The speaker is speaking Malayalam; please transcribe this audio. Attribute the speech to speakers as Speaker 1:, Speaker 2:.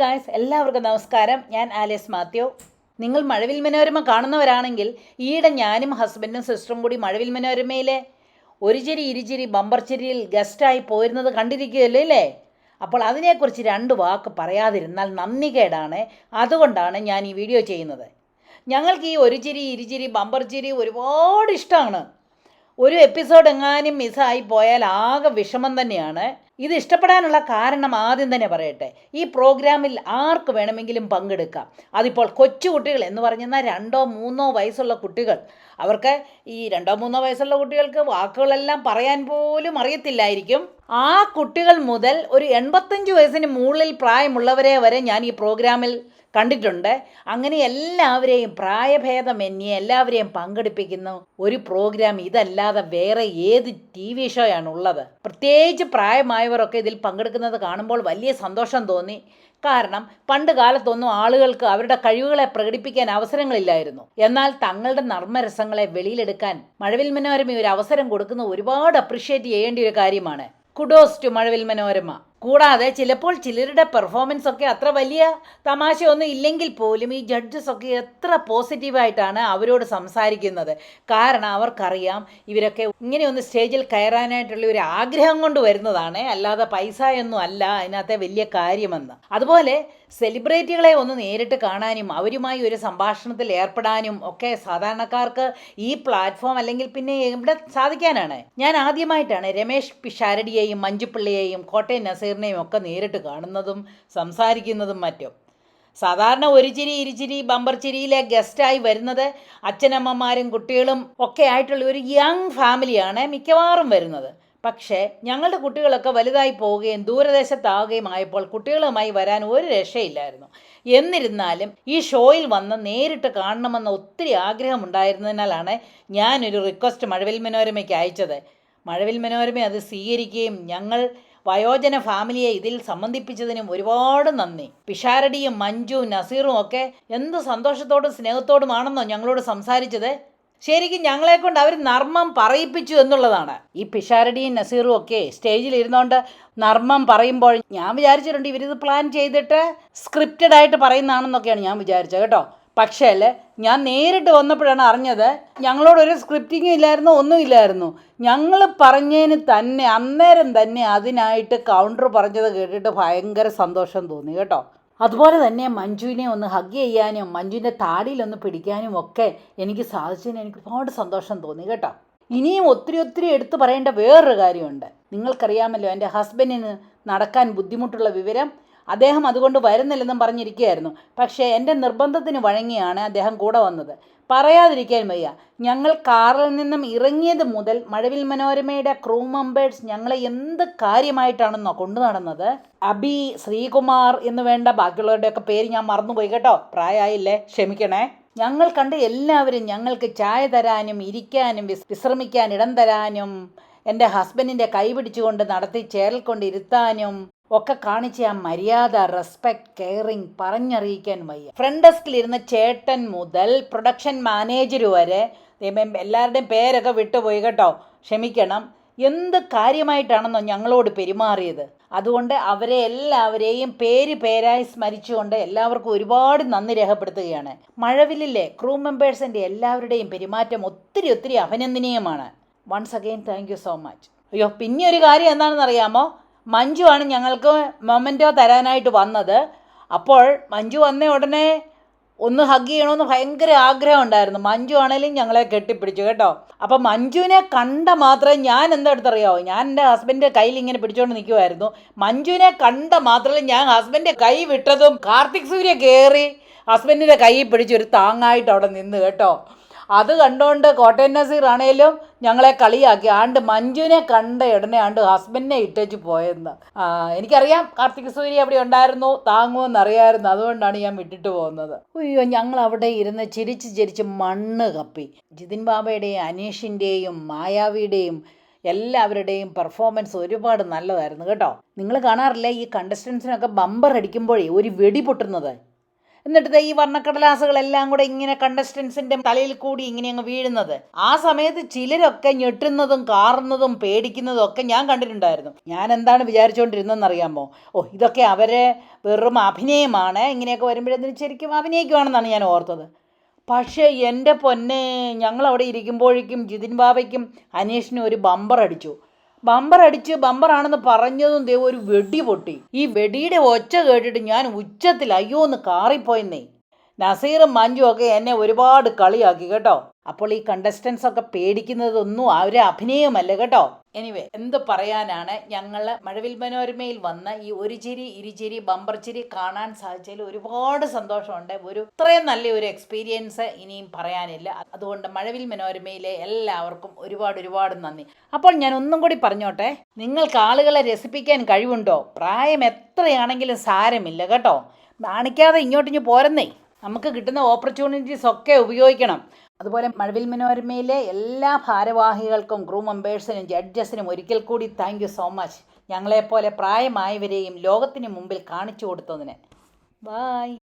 Speaker 1: ഗായ്സ് എല്ലാവർക്കും നമസ്കാരം. ഞാൻ ആലിയസ് മാത്യു. നിങ്ങൾ മഴവിൽ മനോരമ കാണുന്നവരാണെങ്കിൽ ഈയിടെ ഞാനും ഹസ്ബൻഡും സിസ്റ്ററും കൂടി മഴവിൽ മനോരമയിലെ ഒരു ചിരി ഇരുചിരി ബമ്പർ ചിരിയിൽ ഗസ്റ്റായി പോയിരുന്നത് കണ്ടിരിക്കുകയല്ലേ അല്ലേ അപ്പോൾ അതിനെക്കുറിച്ച് രണ്ട് വാക്ക് പറയാതിരുന്നാൽ നന്ദി കേടാണ്. അതുകൊണ്ടാണ് ഞാൻ ഈ വീഡിയോ ചെയ്യുന്നത്. ഞങ്ങൾക്ക് ഈ ഒരു ചിരി ഇരുചിരി ചിരി ഒരുപാട് ഇഷ്ടമാണ്. ഒരു എപ്പിസോഡ് എങ്ങാനും മിസ്സായി പോയാൽ ആകെ വിഷമം തന്നെയാണ്. ഇത് ഇഷ്ടപ്പെടാനുള്ള കാരണം ആദ്യം തന്നെ പറയട്ടെ. ഈ പ്രോഗ്രാമിൽ ആർക്ക് വേണമെങ്കിലും പങ്കെടുക്കാം. അതിപ്പോൾ കൊച്ചുകുട്ടികൾ എന്ന് പറഞ്ഞാൽ രണ്ടോ മൂന്നോ വയസ്സുള്ള കുട്ടികൾ. അവർക്ക് ഈ രണ്ടോ മൂന്നോ വയസ്സുള്ള കുട്ടികൾക്ക് വാക്കുകളെല്ലാം പറയാൻ പോലും അറിയത്തില്ലായിരിക്കും. ആ കുട്ടികൾ മുതൽ ഒരു എൺപത്തഞ്ച് വയസ്സിന് മുകളിൽ പ്രായമുള്ളവരെ വരെ ഞാൻ ഈ പ്രോഗ്രാമിൽ കണ്ടിട്ടുണ്ട്. അങ്ങനെ എല്ലാവരെയും പ്രായഭേദമന്യേ എല്ലാവരെയും പങ്കെടുപ്പിക്കുന്ന ഒരു പ്രോഗ്രാം ഇതല്ലാതെ വേറെ ഏത് ടി വി ഷോയാണ് ഉള്ളത് പ്രത്യേകിച്ച് പ്രായമായവരൊക്കെ ഇതിൽ പങ്കെടുക്കുന്നത് കാണുമ്പോൾ വലിയ സന്തോഷം തോന്നി. കാരണം പണ്ട് കാലത്തൊന്നും ആളുകൾക്ക് അവരുടെ കഴിവുകളെ പ്രകടിപ്പിക്കാൻ അവസരങ്ങളില്ലായിരുന്നു. എന്നാൽ തങ്ങളുടെ നർമ്മരസങ്ങളെ വെളിയിലെടുക്കാൻ മഴവിൽ മനോരമ ഒരു അവസരം കൊടുക്കുന്ന ഒരുപാട് അപ്രിഷ്യേറ്റ് ചെയ്യേണ്ട ഒരു കാര്യമാണ്. Kudos to Mazhavil Manorama. കൂടാതെ ചിലപ്പോൾ ചിലരുടെ പെർഫോമൻസ് ഒക്കെ അത്ര വലിയ തമാശയൊന്നും ഇല്ലെങ്കിൽ പോലും ഈ ജഡ്ജസ് ഒക്കെ എത്ര പോസിറ്റീവായിട്ടാണ് അവരോട് സംസാരിക്കുന്നത്. കാരണം അവർക്കറിയാം ഇവരൊക്കെ ഇങ്ങനെയൊന്ന് സ്റ്റേജിൽ കയറാനായിട്ടുള്ള ഒരു ആഗ്രഹം കൊണ്ട് വരുന്നതാണ്. അല്ലാതെ പൈസ ഒന്നും അല്ല അതിനകത്തെ വലിയ കാര്യമെന്ന്. അതുപോലെ സെലിബ്രിറ്റികളെ ഒന്ന് നേരിട്ട് കാണാനും അവരുമായി ഒരു സംഭാഷണത്തിൽ ഏർപ്പെടാനും ഒക്കെ സാധാരണക്കാർക്ക് ഈ പ്ലാറ്റ്ഫോം അല്ലെങ്കിൽ പിന്നെ ഇവിടെ സാധിക്കാനാണ്. ഞാൻ ആദ്യമായിട്ടാണ് രമേഷ് പിഷാരടിയെയും മഞ്ജുപ്പിള്ളിയെയും കോട്ടയം നസീറിനെയും ഒക്കെ നേരിട്ട് കാണുന്നതും സംസാരിക്കുന്നതും മറ്റും. സാധാരണ ഒരു ചിരി ഇരുചിരി ബമ്പർ ചിരിയിലെ ഗസ്റ്റായി വരുന്നത് അച്ഛനമ്മമാരും കുട്ടികളും ഒക്കെ ആയിട്ടുള്ള ഒരു യങ് ഫാമിലിയാണ് മിക്കവാറും വരുന്നത്. പക്ഷേ ഞങ്ങളുടെ കുട്ടികളൊക്കെ വലുതായി പോവുകയും ദൂരദേശത്താവുകയും ആയപ്പോൾ കുട്ടികളുമായി വരാൻ ഒരു രക്ഷയില്ലായിരുന്നു. എന്നിരുന്നാലും ഈ ഷോയിൽ വന്ന് നേരിട്ട് കാണണമെന്ന ഒത്തിരി ആഗ്രഹമുണ്ടായിരുന്നതിനാലാണ് ഞാനൊരു റിക്വസ്റ്റ് മഴവിൽ മനോരമയ്ക്ക് അയച്ചത്. മഴവിൽ മനോരമ അത് സ്വീകരിക്കുകയും ഞങ്ങൾ വയോജന ഫാമിലിയെ ഇതിൽ സംബന്ധിപ്പിച്ചതിനും ഒരുപാട് നന്ദി. പിഷാരടിയും മഞ്ജു നസീറും ഒക്കെ എന്ത് സന്തോഷത്തോടും സ്നേഹത്തോടുമാണെന്നോ ഞങ്ങളോട് സംസാരിച്ചത്? ശരിക്കും ഞങ്ങളെ കൊണ്ട് അവർ നർമ്മം പറയിപ്പിച്ചു എന്നുള്ളതാണ്. ഈ പിഷാരടിയും നസീറും ഒക്കെ സ്റ്റേജിൽ ഇരുന്നുകൊണ്ട് നർമ്മം പറയുമ്പോൾ ഞാൻ വിചാരിച്ചിട്ടുണ്ട് ഇവരിത് പ്ലാൻ ചെയ്തിട്ട് സ്ക്രിപ്റ്റഡ് ആയിട്ട് പറയുന്നതാണെന്നൊക്കെയാണ് ഞാൻ വിചാരിച്ചത് കേട്ടോ. പക്ഷേ ഞാൻ നേരിട്ട് വന്നപ്പോഴാണ് അറിഞ്ഞത് ഞങ്ങളോടൊരു സ്ക്രിപ്റ്റിങ്ങും ഇല്ലായിരുന്നു ഒന്നും ഇല്ലായിരുന്നു. ഞങ്ങൾ പറഞ്ഞതിന് തന്നെ അന്നേരം തന്നെ അതിനായിട്ട് കൗണ്ടർ പറഞ്ഞത് കേട്ടിട്ട് ഭയങ്കര സന്തോഷം തോന്നി കേട്ടോ. അതുപോലെ തന്നെ മഞ്ജുവിനെ ഒന്ന് ഹഗ് ചെയ്യാനും മഞ്ജുവിന്റെ താടിയിലൊന്ന് പിടിക്കാനും ഒക്കെ എനിക്ക് സാധിച്ചതിന് എനിക്ക് ഒരുപാട് സന്തോഷം തോന്നി കേട്ടോ. ഇനിയും ഒത്തിരി ഒത്തിരി എടുത്തു പറയേണ്ട വേറൊരു കാര്യമുണ്ട്. നിങ്ങൾക്കറിയാമല്ലോ എന്റെ ഹസ്ബൻഡിന് നടക്കാൻ ബുദ്ധിമുട്ടുള്ള വിവരം അദ്ദേഹം അതുകൊണ്ട് വരുന്നില്ലെന്നും പറഞ്ഞിരിക്കുകയായിരുന്നു. പക്ഷേ എന്റെ നിർബന്ധത്തിന് വഴങ്ങിയാണ് അദ്ദേഹം കൂടെ വന്നത്. പറയാതിരിക്കാൻ വയ്യ. ഞങ്ങൾ കാറിൽ നിന്നും ഇറങ്ങിയത് മുതൽ മഴവിൽ മനോരമയുടെ ക്രൂ മെമ്പേഴ്സ് ഞങ്ങളെ എന്ത് കാര്യമായിട്ടാണെന്നോ കൊണ്ടു നടന്നത്? അബി ശ്രീകുമാർ എന്ന് വേണ്ട ബാക്കിയുള്ളവരുടെയൊക്കെ പേര് ഞാൻ മറന്നുപോയി കേട്ടോ. പ്രായമായില്ലേ? ക്ഷമിക്കണേ. ഞങ്ങൾ കണ്ട് എല്ലാവരും ഞങ്ങൾക്ക് ചായ തരാനും ഇരിക്കാനും വിശ്രമിക്കാൻ ഇടം തരാനും എന്റെ ഹസ്ബൻഡിന്റെ കൈ പിടിച്ചുകൊണ്ട് നടത്തി ചേരൽ കൊണ്ട് ഇരുത്താനും ഒക്കെ കാണിച്ച ആ മര്യാദ റെസ്പെക്ട് കെയറിങ് പറഞ്ഞറിയിക്കാൻ വയ്യ. ഫ്രണ്ട് ഡെസ്കിൽ ഇരുന്ന ചേട്ടൻ മുതൽ പ്രൊഡക്ഷൻ മാനേജർ വരെ എല്ലാവരുടെയും പേരൊക്കെ വിട്ടുപോയി കേട്ടോ. ക്ഷമിക്കണം. എന്ത് കാര്യമായിട്ടാണെന്നോ ഞങ്ങളോട് പെരുമാറിയത്. അതുകൊണ്ട് അവരെ എല്ലാവരെയും പേര് പേരായി സ്മരിച്ചുകൊണ്ട് എല്ലാവർക്കും ഒരുപാട് നന്ദി രേഖപ്പെടുത്തുകയാണ്. മഴവില്ലിലെ ക്രൂ മെമ്പേഴ്സിന്റെ എല്ലാവരുടെയും പെരുമാറ്റം ഒത്തിരി ഒത്തിരി അഭിനന്ദനീയമാണ്. Once again thank so much അയ്യോ പിന്നെ ഒരു കാര്യം എന്താണെന്ന് അറിയാമോ മഞ്ജു ആണ് ഞങ്ങൾക്ക് മൊമെന്റോ തരാനായിട്ട് വന്നത്. അപ്പോൾ മഞ്ജു വന്ന ഉടനെ ഒന്ന് ഹഗ് ചെയ്യണമെന്ന് ഭയങ്കര ആഗ്രഹം ഉണ്ടായിരുന്നു. മഞ്ജു ആണെങ്കിലും ഞങ്ങളെ കെട്ടിപ്പിടിച്ചു കേട്ടോ. അപ്പം മഞ്ജുവിനെ കണ്ട മാത്രമേ ഞാൻ എന്താ എടുത്തറിയാവോ? ഞാൻ എന്റെ ഹസ്ബൻഡിന്റെ കയ്യിൽ ഇങ്ങനെ പിടിച്ചുകൊണ്ട് നിൽക്കുമായിരുന്നു മഞ്ജുവിനെ കണ്ട മാത്രമേ ഞാൻ ഹസ്ബൻഡിന്റെ കൈ വിട്ടതും കാർത്തിക് സൂര്യ കയറി ഹസ്ബൻഡിന്റെ കൈ പിടിച്ചൊരു താങ്ങായിട്ട് അവിടെ നിന്ന് കേട്ടോ. അത് കണ്ടുകൊണ്ട് കോട്ടയം നസീർ ആണേലും ഞങ്ങളെ കളിയാക്കി. ആണ്ട് മഞ്ജുവിനെ കണ്ട ഉടനെ ആണ്ട് ഹസ്ബൻഡിനെ ഇട്ടേച്ച് പോയെന്ന്. എനിക്കറിയാം കാർത്തിക് സൂര്യ അവിടെ ഉണ്ടായിരുന്നു താങ്ങുമെന്ന് അറിയായിരുന്നു അതുകൊണ്ടാണ് ഞാൻ വിട്ടിട്ട് പോകുന്നത്. അയ്യോ ഞങ്ങൾ അവിടെ ഇരുന്ന് ചിരിച്ച് ചിരിച്ച് മണ്ണ് കപ്പി. ജിതിൻ ബാബയുടെയും അനീഷിന്റെയും മായാവിയുടെയും എല്ലാവരുടെയും പെർഫോമൻസ് ഒരുപാട് നല്ലതായിരുന്നു കേട്ടോ. നിങ്ങൾ കാണാറില്ലേ ഈ കണ്ടസ്റ്റൻസിനൊക്കെ ബമ്പർ അടിക്കുമ്പോഴേ ഒരു വെടി പൊട്ടുന്നത്? എന്നിട്ട് ഈ വർണക്കടലാസുകളെല്ലാം കൂടെ ഇങ്ങനെ കണ്ടസ്റ്റൻസിന്റെ തലയിൽ കൂടി ഇങ്ങനെ അങ്ങ് വീഴുന്നത്. ആ സമയത്ത് ചിലരൊക്കെ ഞെട്ടുന്നതും കാറുന്നതും പേടിക്കുന്നതും ഒക്കെ ഞാൻ കണ്ടിട്ടുണ്ടായിരുന്നു. ഞാൻ എന്താണ് വിചാരിച്ചുകൊണ്ടിരുന്നതെന്ന് അറിയാമോ ഓ ഇതൊക്കെ അവരെ വെറും അഭിനയമാണ്. ഇങ്ങനെയൊക്കെ വരുമ്പോഴത്തേനും ശരിക്കും അഭിനയിക്കുവാണെന്നാണ് ഞാൻ ഓർത്തത്. പക്ഷേ എന്റെ പൊന്നെ ഞങ്ങളവിടെ ഇരിക്കുമ്പോഴേക്കും ജിതിൻ ബാബയ്ക്കും അനീഷിനും ഒരു ബമ്പർ അടിച്ചു. ബമ്പർ അടിച്ച് ബമ്പറാണെന്ന് പറഞ്ഞതും ദേ ഒരു വെടി പൊട്ടി. ഈ വെടിയുടെ ഒച്ച കേട്ടിട്ട് ഞാൻ ഉച്ചത്തിൽ അയ്യോ ഒന്ന് കാറിപ്പോയെന്നേ. നസീറും മഞ്ജു ഒക്കെ എന്നെ ഒരുപാട് കളിയാക്കി കേട്ടോ. അപ്പോൾ ഈ കണ്ടസ്റ്റൻസ് ഒക്കെ പേടിക്കുന്നതൊന്നും അവരെ അഭിനയമല്ല കേട്ടോ. എനിവേ എന്ത് പറയാനാണ്? ഞങ്ങൾ മഴവിൽ മനോരമയിൽ വന്ന് ഈ ഒരു ചിരി ഇരുചിരി ബമ്പർ ചിരി കാണാൻ സാധിച്ചതിൽ ഒരുപാട് സന്തോഷമുണ്ട്. ഒരു ഇത്രയും നല്ല ഒരു എക്സ്പീരിയൻസ് ഇനിയും പറയാനില്ല. അതുകൊണ്ട് മഴവിൽ മനോരമയിലെ എല്ലാവർക്കും ഒരുപാട് ഒരുപാട് നന്ദി. അപ്പോൾ ഞാൻ ഒന്നും കൂടി പറഞ്ഞോട്ടെ? നിങ്ങൾക്ക് ആളുകളെ രസിപ്പിക്കാൻ കഴിവുണ്ടോ? പ്രായം എത്രയാണെങ്കിലും സാരമില്ല കേട്ടോ? കാണിക്കാതെ ഇങ്ങോട്ടിഞ്ഞ് പോരുന്നേ. നമുക്ക് കിട്ടുന്ന ഓപ്പർച്യൂണിറ്റീസ് ഒക്കെ ഉപയോഗിക്കണം. അതുപോലെ മഴവിൽ മനോരമയിലെ എല്ലാ ഭാരവാഹികൾക്കും ക്രൂ മെമ്പേഴ്സിനും ജഡ്ജസിനും ഒരിക്കൽ കൂടി താങ്ക് യു സോ മച്ച് ഞങ്ങളെപ്പോലെ പ്രായമായവരെയും ലോകത്തിന് മുമ്പിൽ കാണിച്ചു കൊടുത്തതിന്. ബായ്